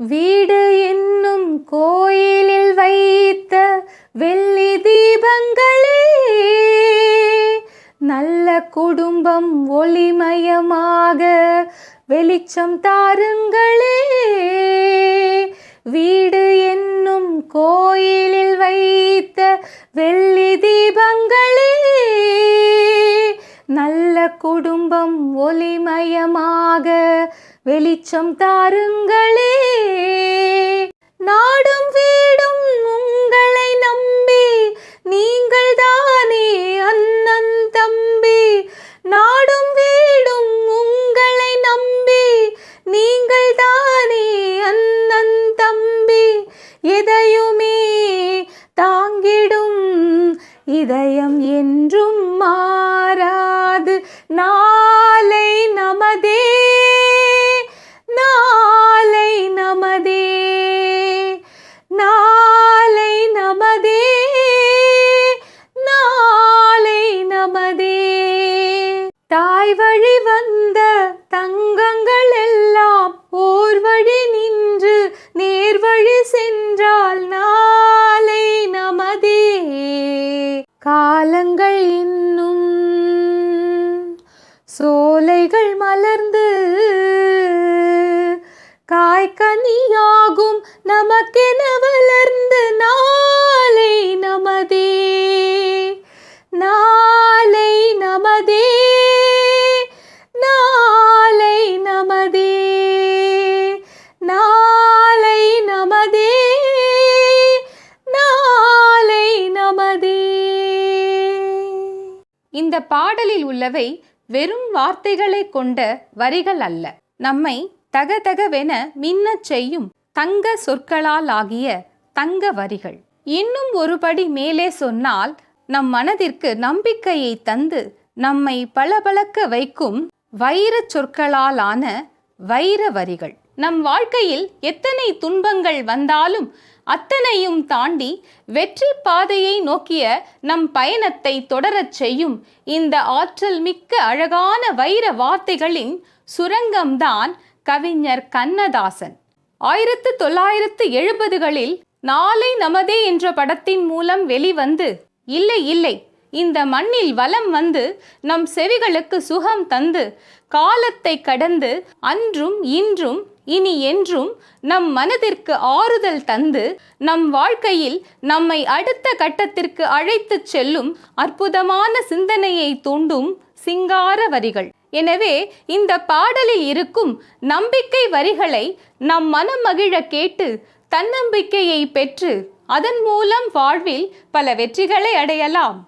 வீடு என்னும் கோயிலில் வைத்த வெள்ளி தீபங்களே நல்ல குடும்பம் ஒளிமயமாக வெளிச்சம் தாருங்களே. வீடு என்னும் கோயிலில் வைத்த வெள்ளி தீபங்களே நல்ல குடும்பம் ஒளிமயமாக வெளிச்சம் தாருங்களே. தானே அண்ணன் தம்பி? நாடும் வீடும் உங்களை நம்பி. நீங்கள் தானே அண்ணன் தம்பி? எதையுமே தாங்கிடும் இதயம் என்றும் மாறாது. நான் காலங்கள் இன்னும். சோலைகள் மலர்ந்து காய்கனியாகும் நமக்கென வளர்ந்து நாளை நமதே. இந்த பாடலில் உள்ளவை வெறும் வார்த்தைகளை கொண்ட வரிகள் அல்ல. நம்மை தகதகவென மின்னச் செய்யும் தங்க சொற்களால் ஆகிய தங்க வரிகள். இன்னும் ஒருபடி மேலே சொன்னால் நம் மனதிற்கு நம்பிக்கையை தந்து நம்மை பளபளக்க வைக்கும் வைரச் சொற்களாலான வைர வரிகள். நம் வாழ்க்கையில் எத்தனை துன்பங்கள் வந்தாலும் அத்தனையும் தாண்டி வெற்றி பாதையை நோக்கிய நம் பயணத்தை தொடரச் செய்யும் இந்த ஆற்றல் மிக்க அழகான வைர வார்த்தைகளின் சுரங்கம்தான் கவிஞர் கண்ணதாசன். ஆயிரத்து தொள்ளாயிரத்து எழுபதுகளில் நாளை நமதே என்ற படத்தின் மூலம் வெளிவந்து இல்லை இல்லை இந்த மண்ணில் வலம் வந்து நம் செவிகளுக்கு சுகம் தந்து காலத்தை கடந்து அன்றும் இன்றும் இனி என்றும் நம் மனதிற்கு ஆறுதல் தந்து நம் வாழ்க்கையில் நம்மை அடுத்த கட்டத்திற்கு அழைத்துச் செல்லும் அற்புதமான சிந்தனையை தூண்டும் சிங்கார வரிகள். எனவே இந்த பாடலில் இருக்கும் நம்பிக்கை வரிகளை நம் மனம் மகிழ கேட்டு தன்னம்பிக்கையை பெற்று அதன் மூலம் வாழ்வில் பல வெற்றிகளை அடையலாம்.